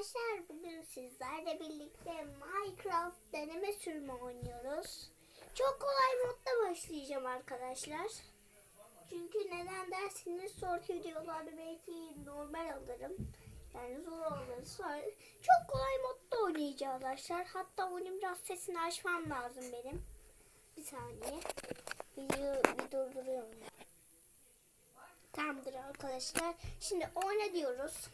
Arkadaşlar bugün sizlerle birlikte Minecraft deneme sürümü oynuyoruz. Çok kolay modda başlayacağım arkadaşlar. Çünkü neden dersiniz sonraki videolarda belki normal alırım. Yani zor olur. Sonra çok kolay modda oynayacağız arkadaşlar. Hatta oyunun biraz sesini açmam lazım benim. Bir saniye. Videoyu bir durduruyorum. Tamamdır arkadaşlar. Şimdi oyna diyoruz.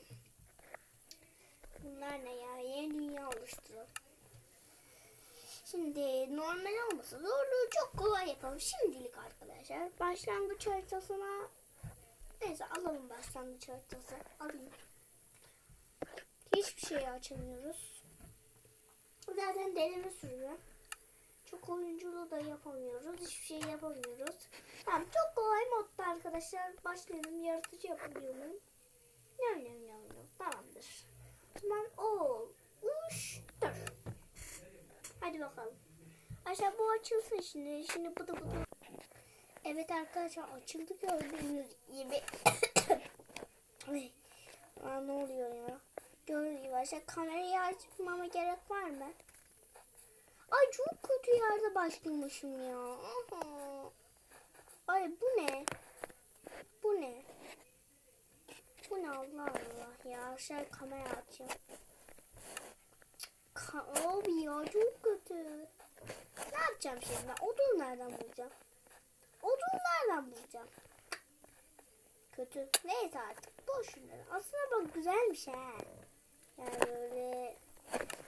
Bunlar ne ya? Yeni dünya oluşturalım. Şimdi normal olmasa zorluğu çok kolay yapalım. Şimdilik arkadaşlar. Başlangıç haritasına neyse alalım başlangıç haritası. Alayım. Hiçbir şey açamıyoruz. Zaten deneme sürüyor. Çok oyunculuğu da yapamıyoruz. Hiçbir şey yapamıyoruz. Tamam çok kolay modda arkadaşlar. Başlayalım. Yaratıcı yapabiliyor muyum? Yam yam. Tamamdır. O zaman olmuştur. Hadi bakalım. Aşağı bu açılsın şimdi. Şimdi bıdı bıdı. Evet arkadaşlar açıldı gördüğünüz gibi. Aa, ne oluyor ya? Gördüğünüz gibi aşağı kamerayı açmama gerek var mı? Ay çok kötü yerde başlamışım ya. Aha. Ay bu ne? Bu ne? Bu ne Allah Allah ya. Aşağı kamera açayım. Ka Abi ya çok kötü. Ne yapacağım şimdi? Odun nereden bulacağım? Odun nereden bulacağım? Kötü. Neyse artık. Boş şunları. Aslında bak güzelmiş ha. Yani böyle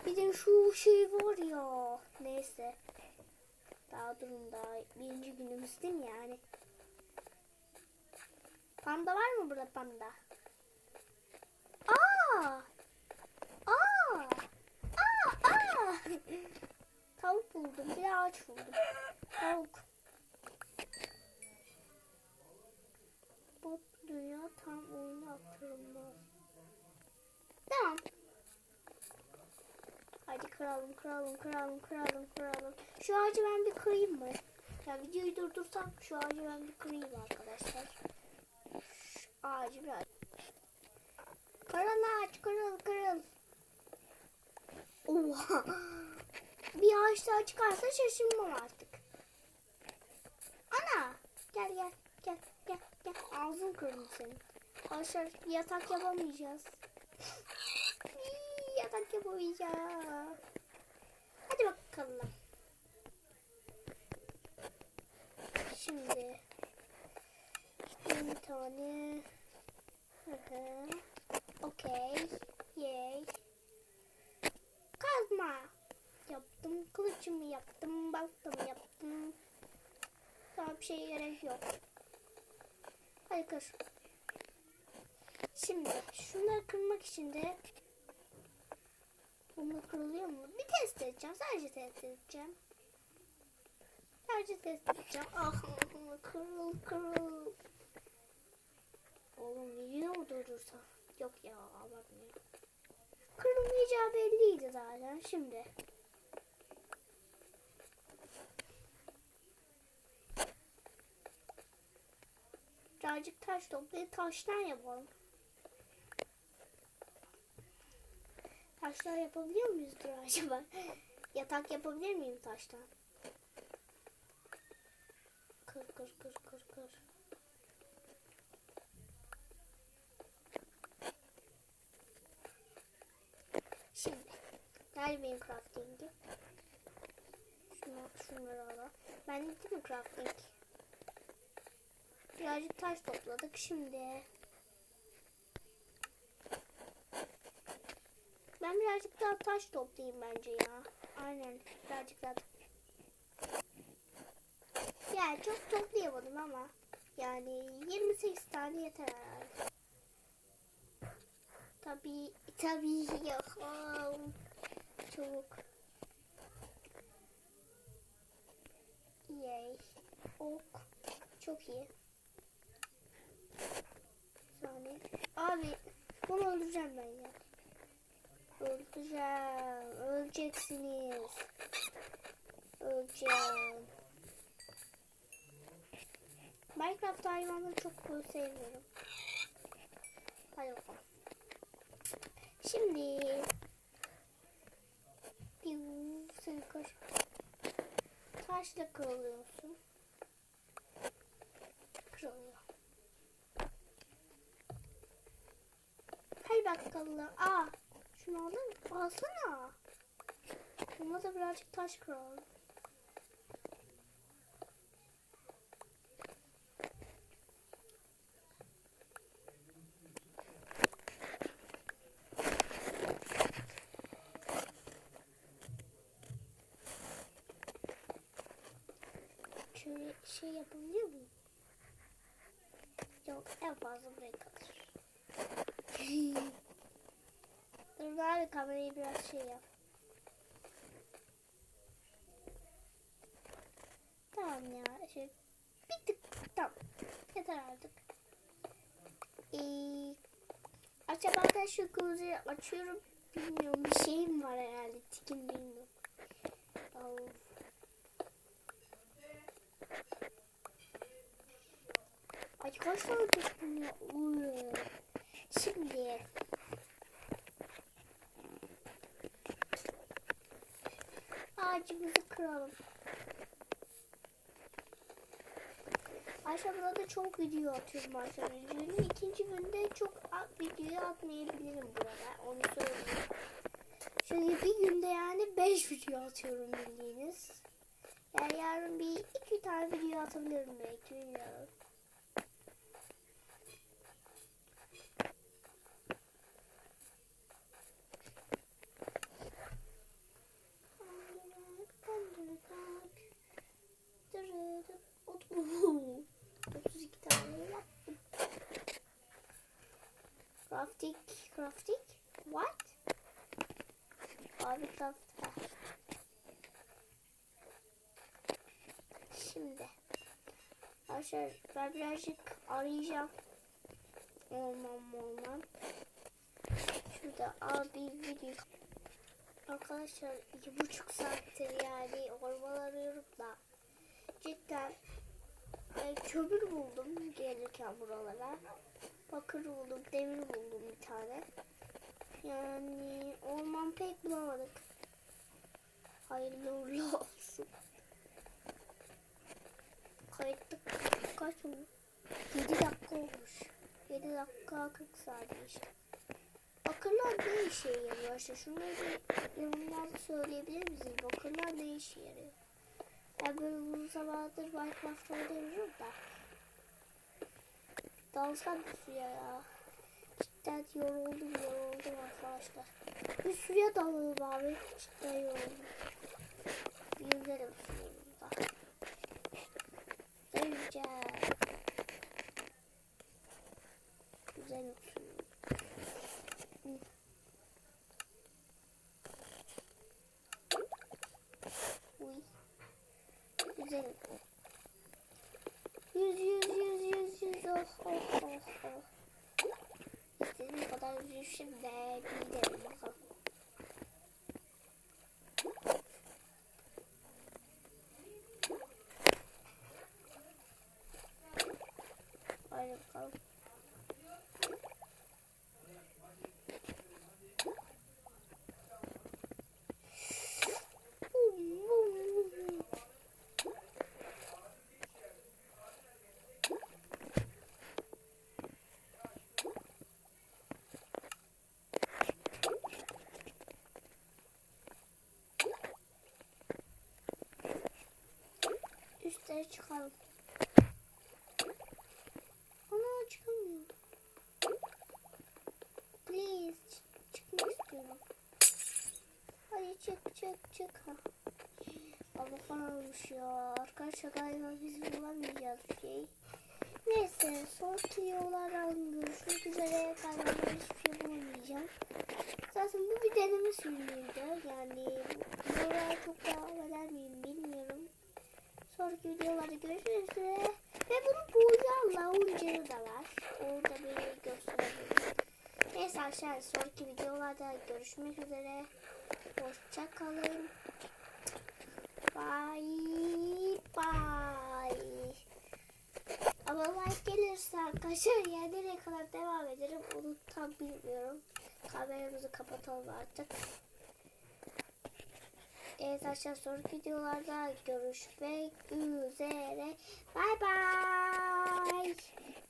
bir de şu şey var ya. Neyse. Daha durun daha birinci günümüz değil mi yani? Panda var mı burada panda? Aa! Aa! Aa! Aa! Tavuk buldum. Bir ağaç buldum. Tavuk. Bu dünya tam oyunu aktarılmaz. Tamam. Hadi kıralım, kıralım, kıralım, kıralım, kıralım. Şu ağacı ben bir kırayım mı? Ya videoyu durdursam şu ağacı ben bir kırayım arkadaşlar. Şu ağacı biraz. Kırıl ağaç, kırıl, kırıl. Oha. Bir ağaç daha çıkarsa şaşırmam artık. Ana. Gel gel, gel, gel, gel. Ağzın kırıldı senin. Arkadaşlar yatak yapamayacağız. Yatak yapamayacağız. Hadi bakalım. Şimdi bir tane. Okey. Yay. Yaptım. Kılıcımı yaptım. Baltamı yaptım. Daha bir şeye gerek yok. Hadi kır. Şimdi şunları kırmak için de Bunlar kırılıyor mu? Bir test edeceğim. Sadece test edeceğim. Sadece test edeceğim. Ah kırıl kırıl. Oğlum video mu durdursa? Yok ya abartmayayım. Kırılmayacağı belliydi zaten. Şimdi. Birazcık taş toplayıp taştan yapalım. Taşlar yapabiliyor muyuzdur acaba? Yatak yapabilir miyim taştan? Kır kır kır kır kır. Şimdi nerede benim crafting'im? Şunu, şunları alalım. Ben de değil mi crafting? Birazcık taş topladık şimdi. Ben birazcık daha taş toplayayım bence ya. Aynen birazcık daha. Ya çok toplayamadım ama. Yani 28 tane yeter herhalde. Tabii tabii yakalım. Çabuk. Yay. Ok. Çok iyi. Abi bunu öldüreceğim ben ya. Öldüreceğim. Öleceksiniz. Öleceğim. Minecraft hayvanları çok sevmiyorum. Hadi bakalım. Şimdi bir seni koş. Taşla kırılıyorsun. Kırılıyor. Hay bakalım. Aa, şunu aldın mı? Alsana. Buna da birazcık taş kıralım. Şöyle şey yapabiliyor muyum? Yok en fazla buraya kalır. Dur abi kamerayı biraz şey yap. Tamam ya. Şey, bir tık tamam. Yeter artık. Ee, acaba ben şu kılıcı açıyorum. Bilmiyorum bir şeyim var herhalde. Tikim bilmiyorum. Of. Ay kaç tane tuttum ya? Şimdi ağacımızı kıralım. Ayşe burada çok video atıyorum Ayşe videonun. İkinci günde çok video atmayabilirim burada. Onu söyleyeyim. Şöyle bir günde yani 5 video atıyorum bildiğiniz. Yani yarın bir iki tane video atabilirim belki bilmiyorum. Otuz- 32 tane yaptım. Crafting, what? Abi craft. Şimdi. Arkadaşlar ben birazcık arayacağım. Olmam olmam. Şurada abi video. Arkadaşlar iki buçuk saattir yani orman arıyorum da. Cidden e, kömür buldum gelirken buralara. Bakır buldum, demir buldum bir tane. Yani orman pek bulamadık. Hayırlı uğurlu olsun. Kayıtta kaç olmuş? 7 dakika olmuş. 7 dakika 40 saniye işte. Bakırlar ne işe yarıyor? İşte şunları bir yorumlarda söyleyebilir misiniz? Bakırlar ne işe yarıyor? Ben böyle uzun zamandır Minecraft oynamıyorum da. Dalsam suya ya. Cidden yoruldum yoruldum arkadaşlar. Bir suya dalalım abi. Cidden yoruldum. Yüzerim suyumda. Yüzeceğim. Güzel suyum. Uy. Güzel. Yüz yüz yüz oh oh oh oh. İstediğim kadar yüzüşüm de gidelim bakalım. Hadi bakalım. Üstlere çıkalım. Ana çıkamıyorum. Please çık- çıkmak istiyorum. Hadi çık çık çık. Falan olmuş ya. Arkadaşlar galiba biz bulamayacağız şey. Neyse sonraki videolardan görüşmek üzere. Galiba hiçbir şey bulamayacağım. Zaten bu deneme sürümüydü. Yani videolara çok bilmiyorum. Sonraki videolarda görüşmek üzere. Ve bunun boyu Allah'ın canı da var. Onu da bir gösterebilirim. Neyse arkadaşlar sonraki videolarda görüşmek üzere. Hoşça kalın. Bye bye. Ama like gelirse arkadaşlar yani nereye kadar devam ederim onu tam bilmiyorum. kameramızı kapatalım artık. Evet arkadaşlar videolarda görüşmek üzere. Bay bay.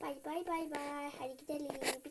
Bay bay bay bay. Hadi gidelim.